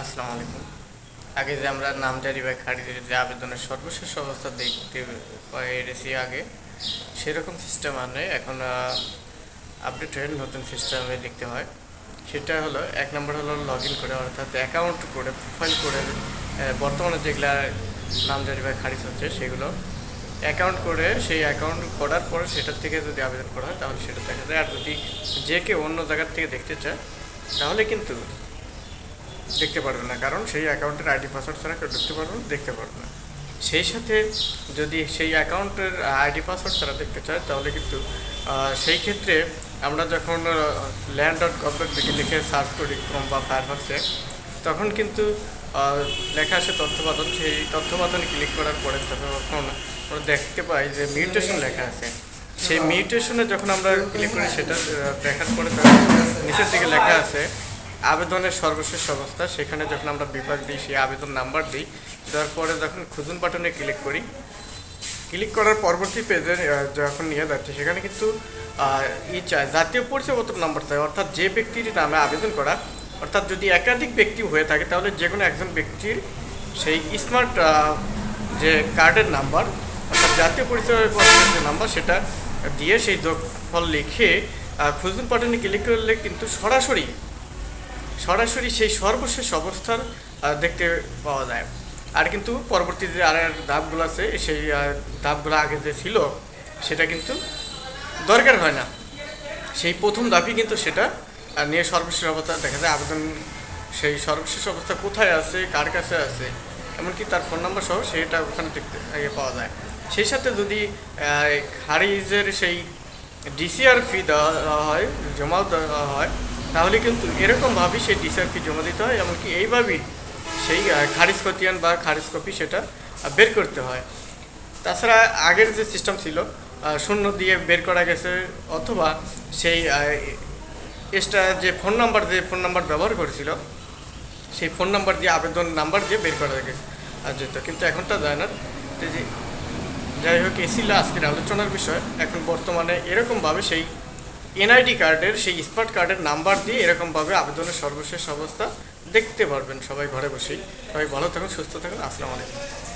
আসসালামু আলাইকুম। আগে যে আমরা নামজারি বা খারিজের যে আবেদনের সর্বশেষ অবস্থা দেখতে পেরেছি আগে, সেরকম সিস্টেম আর নেই। এখন আপডেট হয়ে নতুন সিস্টেমে লিখতে হয়। সেটা হলো, এক নম্বর হলো লগ ইন করে, অর্থাৎ অ্যাকাউন্ট করে প্রোফাইল করে বর্তমানে যেগুলা নামজারি বা খারিজ হচ্ছে সেগুলো অ্যাকাউন্ট করে, সেই অ্যাকাউন্ট করার পরে সেটার থেকে যদি আবেদন করা হয়, তাহলে সেটা দেখা যায়। আর যদি যে কেউ অন্য জায়গার থেকে দেখতে চায়, তাহলে কিন্তু দেখতে পারবে না, কারণ সেই অ্যাকাউন্টের আইডি, পাসওয়ার্ড ছাড়া কেউ ঢুকতে পারবে না, দেখতে পারবে না। সেই সাথে যদি সেই অ্যাকাউন্টের আইডি, পাসওয়ার্ড ছাড়া দেখতে চায়, তাহলে কিন্তু সেই ক্ষেত্রে আমরা যখন ল্যান্ড ডট গভ বিডি লিখে সার্চ করি ক্রোম বা ফায়ারফক্সে তখন কিন্তু লেখা আসে তথ্যপাতন সেই তথ্যপাতনে ক্লিক করার পরে তখন আমরা দেখতে পাই যে মিউটেশন লেখা আছে। সেই মিউটেশনে যখন আমরা ক্লিক করি, সেটা দেখার পরে নিচের দিকে লেখা আছে আবেদনের সর্বশেষ অবস্থা, সেখানে যখন আমরা বিভাগ দিই, সেই আবেদন নাম্বার দিই, দেওয়ার পরে যখন খুঁজুন বাটনে ক্লিক করি, ক্লিক করার পরবর্তী পেজে যখন নিয়ে যাচ্ছে, সেখানে কিন্তু ই চায় জাতীয় পরিচয়পত্র নম্বর চায় অর্থাৎ যে ব্যক্তির নামে আবেদন করা, অর্থাৎ যদি একাধিক ব্যক্তি হয়ে থাকে, তাহলে যে কোনো একজন ব্যক্তির সেই স্মার্ট যে কার্ডের নাম্বার, অর্থাৎ জাতীয় পরিচয়পত্রের যে নাম্বার, সেটা দিয়ে সেই যোগফল লিখে খুঁজুন বাটনে ক্লিক করলে কিন্তু সরাসরি সরাসরি সেই সর্বশেষ অবস্থার দেখতে পাওয়া যায়। আর কিন্তু পরবর্তী যে আর ধাপগুলো আছে, সেই ধাপগুলো আগে যে ছিল, সেটা কিন্তু দরকার হয় না। সেই প্রথম ধাপই কিন্তু সেটা নিয়ে সর্বশেষ অবস্থা দেখা যায়। আবেদন, সেই সর্বশেষ অবস্থা কোথায় আছে, কার কাছে আছে, এমনকি তার ফোন নাম্বার সহ সেটা ওখানে দেখতে আগে পাওয়া যায়। সেই সাথে যদি খারিজের সেই ডিসিআর ফি দেওয়া হয় জমাও দেওয়া হয় তাহলে কিন্তু এরকমভাবেই সেই ডিসিআর ফি জমা দিতে হয় এমনকি এইভাবেই সেই খারিজ খতিয়ান বা খারিজ কপি সেটা বের করতে হয়। তাছাড়া আগের যে সিস্টেম ছিল শূন্য দিয়ে বের করা গেছে অথবা সেই এক্সট্রা যে ফোন নাম্বার যে ফোন নাম্বার ব্যবহার করেছিল, সেই ফোন নাম্বার দিয়ে আবেদন নাম্বার দিয়ে বের করা গেছে যেত কিন্তু এখন তা যায় না। যাই হোক, এ ছিল আজকের আলোচনার বিষয়। এখন বর্তমানে এরকমভাবে সেই এনআইডি কার্ডের, সেই স্মার্ট কার্ডের নাম্বার দিয়ে এরকমভাবে আবেদনের সর্বশেষ অবস্থা দেখতে পারবেন সবাই ঘরে বসেই। সবাই ভালো থাকুন, সুস্থ থাকুন, আসসালামু আলাইকুম।